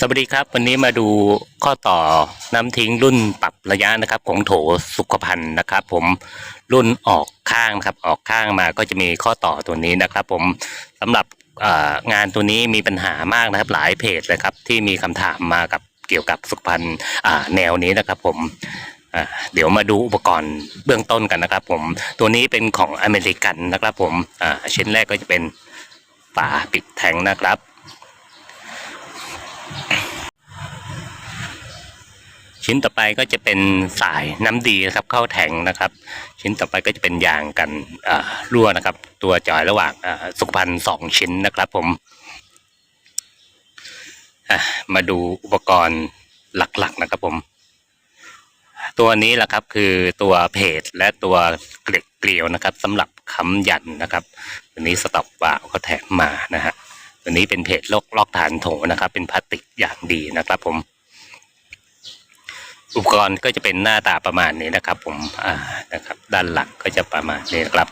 สวัสดีครับ วันนี้มาดูข้อต่อน้ำทิ้งรุ่นปรับระยะนะครับ ของโถสุขภัณฑ์นะครับ ผมรุ่นออกข้างนะครับ ออกข้างมาก็จะมีข้อต่อตัวนี้นะครับ ผมสำหรับงานตัวนี้มีปัญหามากนะครับ หลายเพจเลยครับ ที่มีคำถามมากับเกี่ยวกับสุขภัณฑ์แนวนี้นะครับ ผมเดี๋ยวมาดูอุปกรณ์เบื้องต้นกันนะครับ ผมตัวนี้เป็นของอเมริกันนะครับ ผมอ่าชิ้นแรกก็จะเป็นฝาปิดแทงนะครับ ชิ้นต่อไปก็จะเป็นสายน้ำดีนะครับเข้าแทงนะครับ ชิ้นต่อไปก็จะเป็นยางกันรั่วนะครับ ตัวจอยระหว่างสุขภัณฑ์สองชิ้นนะครับผมมาดูอุปกรณ์หลักๆนะครับผม ตัวนี้แหละครับคือตัวเพจและตัวเกล็ดเกลียวนะครับสำหรับค้ำยันนะครับตัวนี้สต็อกบ่าวเขาแถมมานะฮะตัวนี้เป็นเพจลอกลอกฐานโถนะครับ เป็นพลาสติกอย่างดีนะครับผม อุปกรณ์ก็จะเป็นหน้าตาประมาณนี้นะครับ ผมอ่านะครับ ด้านหลังก็จะประมาณนี้นะครับ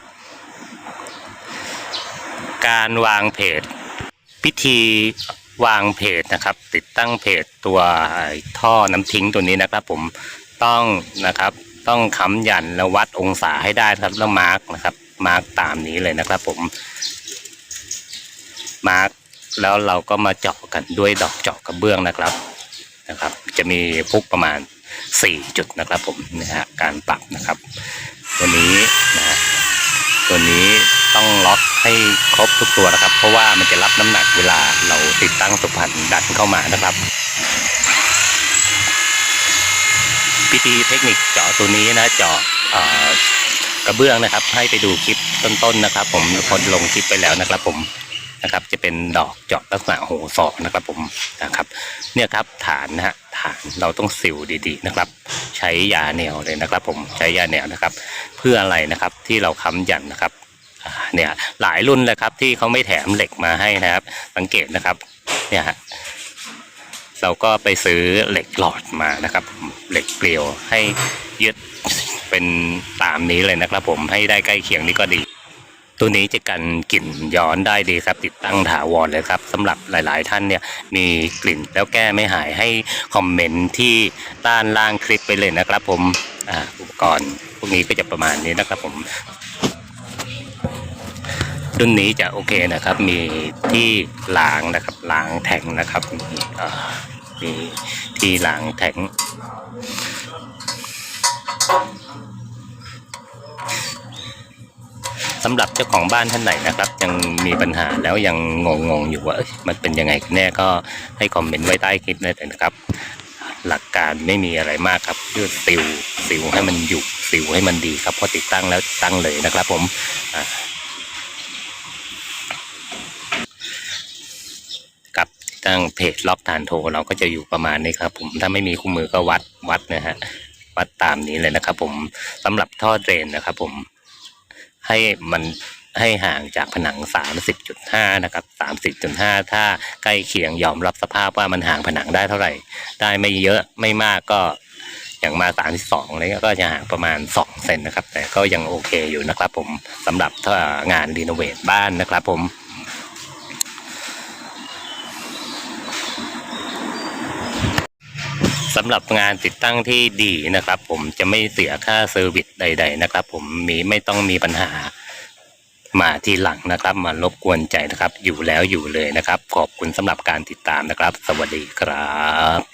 การวางเพจพิธีวางเพจนะครับ ติดตั้งเพจตัวท่อน้ำทิ้งตัวนี้นะครับ ผมต้องนะครับต้องค้ำยันแล้ววัดองศาให้ได้ครับแล้วมาร์กนะครับมาร์กตามนี้เลยนะครับ ผมมาร์กแล้วเราก็มาเจาะกันด้วยดอกเจาะกระเบื้องนะครับนะครับ จะมีพุกประมาณ 4 จุดนะครับผมนะฮะการปรับนะครับ ตัวนี้นะฮะตัวนี้ต้องล็อกให้ครบทุกตัวนะครับ เพราะว่ามันจะรับน้ำหนักเวลาเราติดตั้งสุพรรณดันเข้ามานะครับ พิธีเทคนิคเจาะตัวนี้นะเจาะกระเบื้องนะครับ ให้ไปดูคลิปต้นๆนะครับ ผมคนลงคลิปไปแล้วนะครับผม นะครับ จะเป็นดอกเจาะลักษณะโหศอกนะครับผมนะครับ เนี่ยครับฐานนะฮะฐานเราต้องสิวดีๆนะครับ ใช้ยาแนวเลยนะครับ ผมใช้ยาแนวนะครับ เพื่ออะไรนะครับที่เราค้ำยันนะครับเนี่ยหลายรุ่นเลยครับที่เขาไม่แถมเหล็กมาให้นะครับ สังเกตนะครับเนี่ยฮะเราก็ไปซื้อเหล็กหลอดมานะครับ เหล็กเกลียวให้ยึดเป็นตามนี้เลยนะครับ ผมให้ได้ใกล้เคียงนี่ก็ดี ตัวนี้จะกันกลิ่นย้อนได้ดีครับ ติดตั้งถาวรเลยครับสำหรับหลาย ๆ ท่านเนี่ยมีกลิ่นแล้วแก้ไม่หายให้คอมเมนต์ที่ด้านล่างคลิปไปเลยนะครับ ผมอ่าอุปกรณ์พวกนี้ก็จะประมาณนี้นะครับผมรุ่นนี้จะโอเคนะครับ มีที่ล้างนะครับล้างแทงนะครับมีเอ่อมีที่ล้างแทง สำหรับเจ้าของบ้านท่านไหนนะครับ ยังมีปัญหาแล้วยังงงๆอยู่ว่ามันเป็นยังไงแน่ก็ให้คอมเมนต์ไว้ใต้คลิปเลยนะครับ หลักการไม่มีอะไรมากครับยืดสิวสิวให้มันอยู่สิวให้มันดีครับพอติดตั้งแล้วตั้งเลยนะครับ ผมกับตั้งเพจล็อกฐานโทรเราก็จะอยู่ประมาณนี้ครับ ผมถ้าไม่มีคู่มือก็วัดวัดนะฮะวัดตามนี้เลยนะครับ ผมสำหรับท่อเดรนนะครับ ผม ให้มันให้ห่างจากผนัง 30.5 นะครับ 30.5 ถ้าใกล้เคียงยอมรับสภาพว่ามันห่างผนังได้เท่าไหร่ ได้ไม่เยอะไม่มากก็อย่างมา 32อะไรเงี้ยก็จะห่างประมาณ 2 เซนนะครับ แต่ก็ยังโอเคอยู่นะครับผมสำหรับถ้างานรีโนเวทบ้านนะครับผม สำหรับงานติดตั้งที่ดีนะครับ ผมจะไม่เสียค่าเซอร์วิสใด ๆ นะครับ ผมมีไม่ต้องมีปัญหามาทีหลังนะครับ มารบกวนใจนะครับ อยู่แล้วอยู่เลยนะครับ ขอบคุณสำหรับการติดตามนะครับ สวัสดีครับ